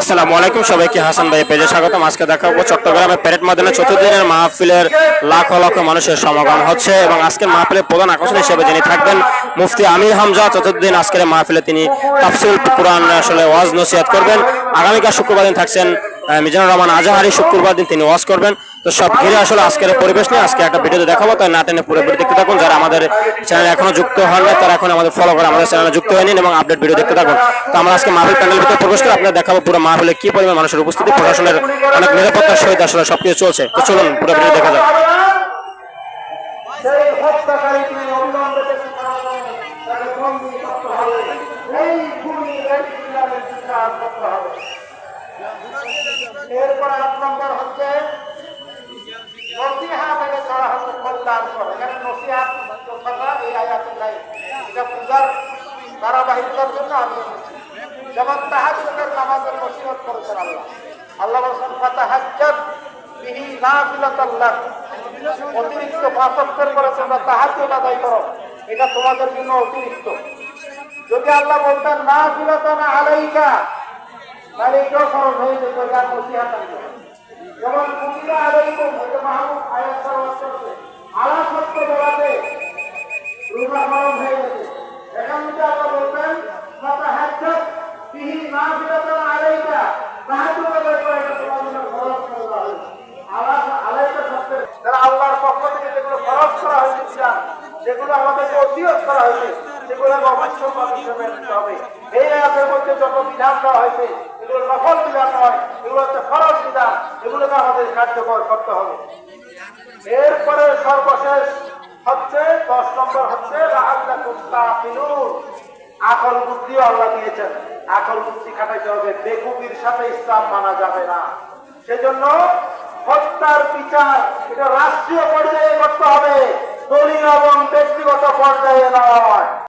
আসসালামু আলাইকুম, সবাইকে হাসান ভাই পেজে স্বাগতম। আজকে দেখাবো চট্টগ্রামে প্যারেড ময়দানে চতুর্দিনের মাহফিলের লাখ লক্ষ মানুষের সমাগম হচ্ছে এবং আজকের মাহফিলের প্রধান আকর্ষণ হিসেবে যিনি থাকবেন মুফতি আমির হামজা, চতুর্দিন আজকের মাহফিলে তিনি তাফসিল কোরআন আসলে ওয়াজ নসিহত করবেন। আগামীকাল শুক্রবার দিন থাকছেন মিজানুর রহমান আজাহারি শুক্রবার দিন তিনি ওয়াজ করবেন। তো সব ঘিরে আসলে আজকের পরিবেশ নিয়ে আজকে একটা ভিডিওতে দেখাবো। তাই না টেনে পুরো ভিডিও দেখতে থাকুন। যারা আমাদের চ্যানেলে এখনও যুক্ত হন না তারা এখন আমাদের ফলো করে আমাদের চ্যানেলে যুক্ত হয়ে নিন এবং আপডেট ভিডিও দেখতে থাকুন। তো আমরা আজকে মাহফিল প্যানেল ভিতরে প্রবেশ করে আপনাদের দেখাবো পুরো মাহফিলে কি পরিমাণ মানুষের উপস্থিতি, প্রশাসনের অনেক নিরাপত্তার সহিত আসলে সবকিছু চলছে। তো চলুন পুরো ভিডিও দেখা যাক। এই বিচার করতে হবে। এরপরে আট নম্বর হচ্ছে নসিহা থেকে করা হচ্ছে কল্যাণ এখানে নসিহা কথা এই আয়াতে নাই এটা পূজার ধারাবাহিকতার জন্য আমি যেমন তাহাজের নামাজের নসিহত করেছেন আল্লাহ আল্লাহ বলছেন ফাতাহাজ্জাত বিহি নাফিলাতাল্লাহ অতিরিক্ত পাঁচত্তর করে তোমরা তাহাকে আদায় করো। এটা তোমাদের জন্য অতিরিক্ত। যদি আল্লাহ বলতেন না ফিরত আলাইকা যেমন কুমিরা আলাইকুম এটা মাহমুদ আয়াত সরবত করছে যেগুলো খরচ করা যেগুলো আমাদেরকে অধিয়ত করা হয়েছে সেগুলো অবশ্যই মেনে নিতে হবে। যত বিধান হয়েছে, এগুলো নকল বিধান নয়, এগুলো হচ্ছে খরচ বিধান এগুলোকে আমাদের কার্যকর করতে হবে। এরপরে সর্বশেষ হচ্ছে, দশ নম্বর হচ্ছে আকল আল্লাহ দিয়েছেন। আকল বুদ্ধি খাটাইতে হবে বেকুবির সাথে ইসলাম মানা যাবে না। সেজন্য হত্যার বিচার, এটা রাষ্ট্রীয় পর্যায়ে করতে হবে। দলীয় এবং ব্যক্তিগত পর্যায়ে নয়।